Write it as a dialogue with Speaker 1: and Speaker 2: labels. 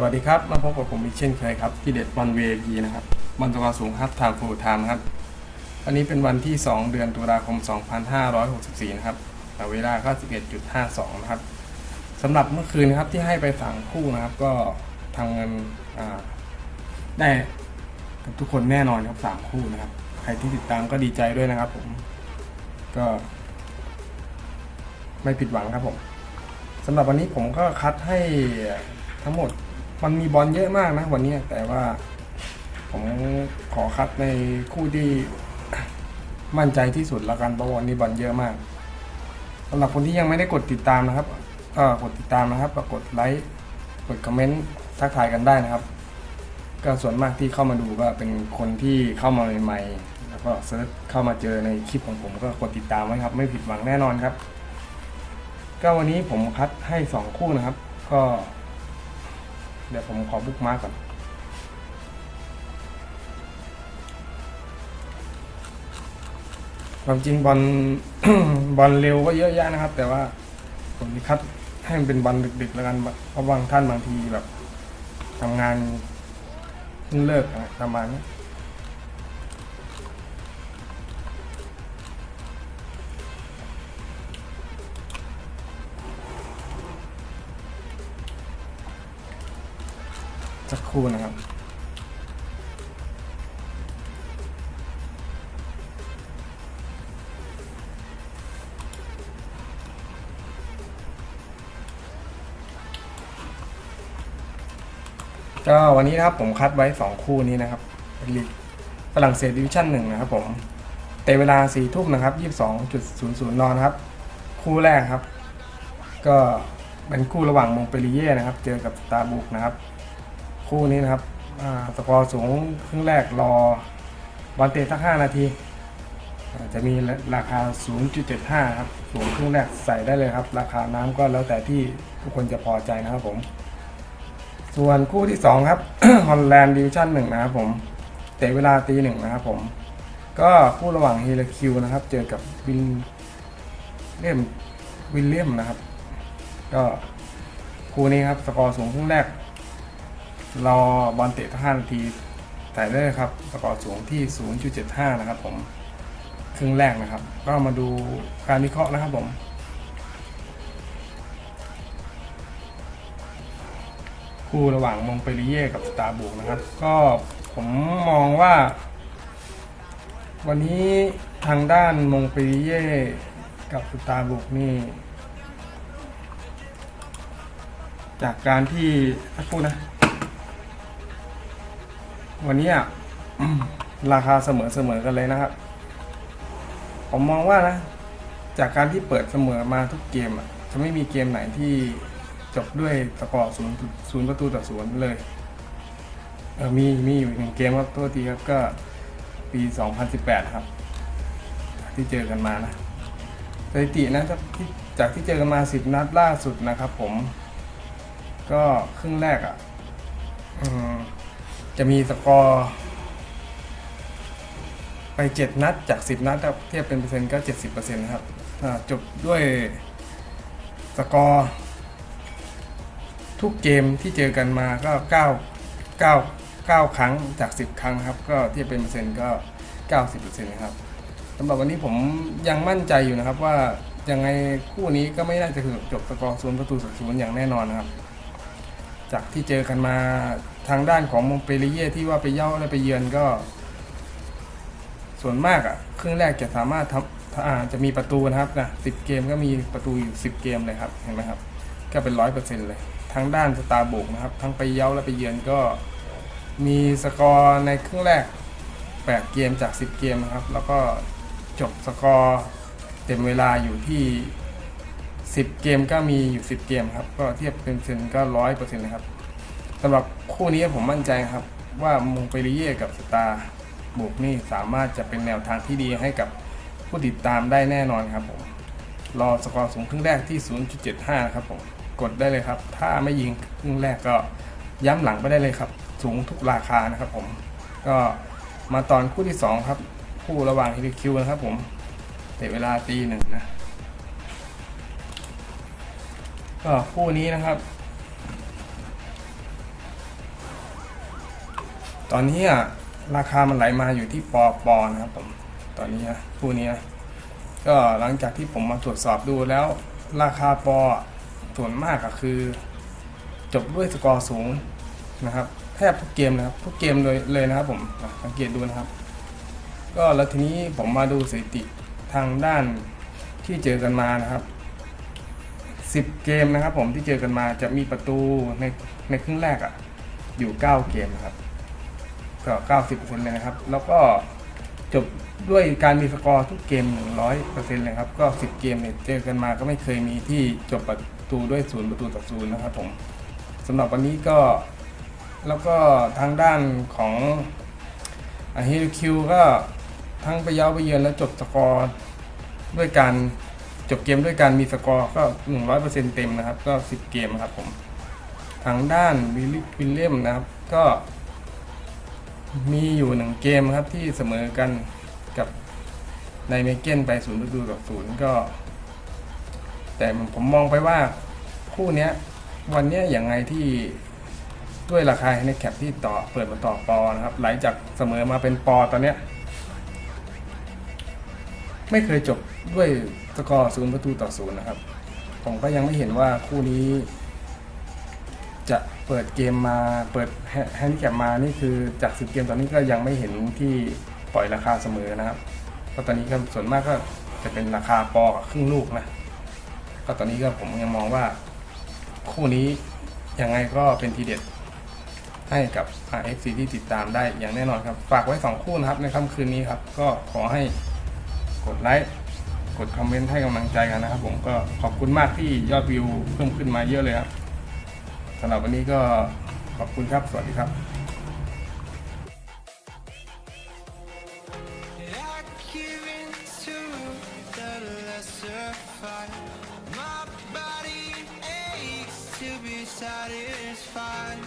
Speaker 1: สวัสดีครับมาพบกับผมอีกเช่นเคยครับที่เด็ดบอล VIP นะครับบอลตัวสูงครับทางฟูลไทม์ครับวันนี้เป็นวันที่ 2 เดือนตุลาคม 2564 นะครับเวลาก็ 11.52 นะครับสำหรับเมื่อคืนนะครับที่ให้ไปสั่งคู่นะครับ ก็ทำเงินได้กับทุกคนแน่นอนครับสามคู่นะครับ ใครที่ติดตามก็ดีใจด้วยนะครับ ผมก็ ไม่ผิดหวังครับผมสำหรับวันนี้ผมก็คัดให้ทั้งหมด มันมีบอลเยอะมากนะวันนี้แต่ว่า ผมขอคัดในคู่ที่มั่นใจที่สุดละกันเพราะวันนี้บอลเยอะมากสำหรับคนที่ยังไม่ได้กดติดตามนะครับก็กดติดตามนะครับก็กดไลค์กดคอมเมนต์ทักทายกันได้นะครับ ก็ส่วนมากที่เข้ามาดูก็เป็นคนที่เข้ามาใหม่ๆแล้วก็เซิร์ชเข้ามาเจอในคลิปของผมก็กดติดตามไว้ครับ ไม่ผิดหวังแน่นอนครับ ก็วันนี้ผมคัดให้ 2 คู่นะครับ ก็ เดี๋ยวผมขอบุ๊กมาร์กก่อน ความจริงบอลบอลเร็วก็เยอะแยะนะครับ แต่ว่าผมคัดให้มันเป็นบอลดึกๆแล้วกันเพราะบางท่านบางทีแบบทำงานเพิ่งเลิกอะประมาณนี้ สักครู่นะครับก็วันนี้นะครับผมคัดไว้ 2 คู่นี้นะครับลีกฝรั่งเศสดิวิชั่นหนึ่งนะครับผมเตะเวลา4ทุ่มนะครับ22.00นนะครับ คู่แรกครับ ก็เป็นคู่ระหว่างมงเปรีเย่นะครับ เจอกับตาบุกนะครับ คู่นี้นะครับสกอร์สูงครึ่งแรกรอบอลเตะสัก 5 นาที จะมีราคา 0.75 ครับสูงครึ่งแรกใส่ได้เลยครับ ราคาน้ำก็แล้วแต่ที่ทุกคนจะพอใจนะครับผม ส่วนคู่ที่ 2 ครับฮอลแลนด์ดิวิชั่นหนึ่งนะครับผม เตะเวลาตีหนึ่งนะครับผม ก็คู่ระหว่างเฮลคิวนะครับ เจอกับวินเลียมวิลเลียมนะครับ ก็คู่นี้ครับ สกอร์สูงครึ่งแรก รอบอลเตะทั้ง5นาทีใส่ได้เลยครับสกอร์สูงที่ 0.75 นะครับผมครึ่งแรกนะครับ ก็มาดูการวิเคราะห์นะครับผมคู่ระหว่างมงเปรีเย่กับสตาร์บุกนะครับ ก็ผมมองว่า วันนี้ทางด้านมงเปรีเย่กับสตาร์บุกนี่ จากการที่พูดนะ วันนี้อะราคาเสมอเสมอกันเลยนะครับ ผมมองว่านะ จากการที่เปิดเสมอมาทุกเกมจะไม่มีเกมไหนที่จบด้วยสกอร์ศูนย์ศูนย์ประตูต่อศูนย์เลยเออมีมีอยู่หนึ่งเกมครับตัวทีครับก็ปี 2018 ครับ ที่เจอกันมานะสถิตินะจากที่จากที่เจอกันมา 10 นัดล่าสุดนะครับผม ก็ครึ่งแรกอะอืม จะมีสกอร์ ไป 7 นัดจาก 10 นัดครับเทียบเป็นเปอร์เซ็นต์ก็ 70%นะครับจบด้วยสกอร์ ทุกเกมที่เจอกันมาก็ 9 9 9 ครั้งจาก 10 ครั้งครับ ก็เทียบเป็นเปอร์เซ็นต์ก็ 90%นะครับสำหรับวันนี้ผมยังมั่นใจอยู่นะครับว่ายังไงคู่นี้ก็ไม่น่าจะจบสกอร์ศูนย์ประตูศูนย์อย่างแน่นอนนะครับ จากที่เจอกันมาทางด้านของมงเปรีเย่ที่ว่าไปเย่าและไปเยือนก็ ส่วนมากอะ่ะครึ่งแรกจะสามารถทำอ่าจะมีประตูนะครับนะสิบเกมก็มีประตูอยู่สิบเกมเลยครับเห็นไหมครับ ก็เป็นร้อยเปอร์เซ็นต์เลยทางด้านสตาร์บุกนะครับ ทั้งไปเย้าและไปเยือนก็มีสกอร์ในครึ่งแรก8เกมจาก10เกมนะครับ แล้วก็จบสกอร์เต็มเวลาอยู่ที่ 10เกมก็มีอยู่10เกมครับ ก็เทียบเป็นเซนก็ร้อยเปอร์เซ็นต์เลยครับสำหรับคู่นี้ผมมั่นใจครับ ว่ามงเปรีเย่กับสตาร์บุกนี่สามารถจะเป็นแนวทางที่ดีให้กับผู้ติดตามได้แน่นอนครับผมรอสกอร์สูงครึ่งแรกที่ 0.75 ครับผมกดได้เลยครับ ถ้าไม่ยิงครึ่งแรกก็ย้ำหลังไปได้เลยครับ สูงทุกราคานะครับผม ก็มาตอนคู่ที่ 2 ครับ คู่ระหว่างฮิริคิวนะครับผมเตะเวลาตีหนึ่งนะ ก็คู่นี้นะครับ ตอนนี้อะราคามันไหลมาอยู่ที่ปอปอนะครับผมตอนนี้นะคู่นี้นะก็หลังจากที่ผมมาตรวจสอบดูแล้ว ราคาปอส่วนมากก็คือ จบด้วยสกอร์สูงนะครับแทบทุกเกมนะครับทุกเกมเลยเลยนะครับผมสังเกตดูนะครับ ก็แล้วทีนี้ผมมาดูสถิติทางด้านที่เจอกันมานะครับ 10 เกมนะครับผมที่เจอกันมาจะมีประตูในในครึ่งแรกอะอยู่ 9 เกมนะครับก็90%เลยนะครับ แล้วก็จบด้วยการมีสกอร์ทุกเกม 100%เลยครับก็ 10 เกมเนี่ยเจอกันมาก็ไม่เคยมีที่จบประตูด้วยศูนย์ประตูต่อศูนย์นะครับผมสำหรับวันนี้ก็แล้วก็ทางด้านของฮิลคิวก็ทั้งไปเย้าไปเยือนแล้วจบสกอร์ด้วยการ จบเกมด้วยการมีสกอร์ก็ 100%เต็มนะครับ ก็ 10 เกมครับผม ทางด้านวิลวิลเลียมนะครับ ก็ มีอยู่หนึ่งเกมครับที่เสมอกันกับในเมเกนไปศูนย์ประตูต่อศูนย์ก็ แต่ผมมองไปว่าคู่เนี้ย วันเนี้ยอย่างไงที่ด้วยราคาในแคปที่ต่อเปิดมาต่อปอนะครับไหลจากเสมอมาเป็นปอตอนเนี้ย ไม่เคยจบด้วยสกอร์ศูนย์ประตูต่อศูนย์นะครับ ผมก็ยังไม่เห็นว่าคู่นี้ จะเปิดเกมมาเปิดแฮนด์แคปมานี่คือจากสิบเกมตอนนี้ก็ยังไม่เห็นที่ปล่อยราคาเสมอนะครับก็ตอนนี้ก็ส่วนมากก็จะเป็นราคาปอกับครึ่งลูกนะก็ตอนนี้ก็ผมยังมองว่า คู่นี้ยังไงก็เป็นทีเด็ดให้กับ RFC ที่ติดตามได้อย่างแน่นอนครับ ฝากไว้ 2 คู่นะครับในค่ำคืนนี้ครับ ก็ขอให้ ดไลค์กดคอมเมนต์ให้กำลังใจกันนะครับ ผมก็ขอบคุณมากที่ยอดวิวเพิ่มขึ้นมาเยอะเลยครับสำหรับวันนี้ก็ขอบคุณครับ สวัสดีครับ
Speaker 2: My body aches to be satisfied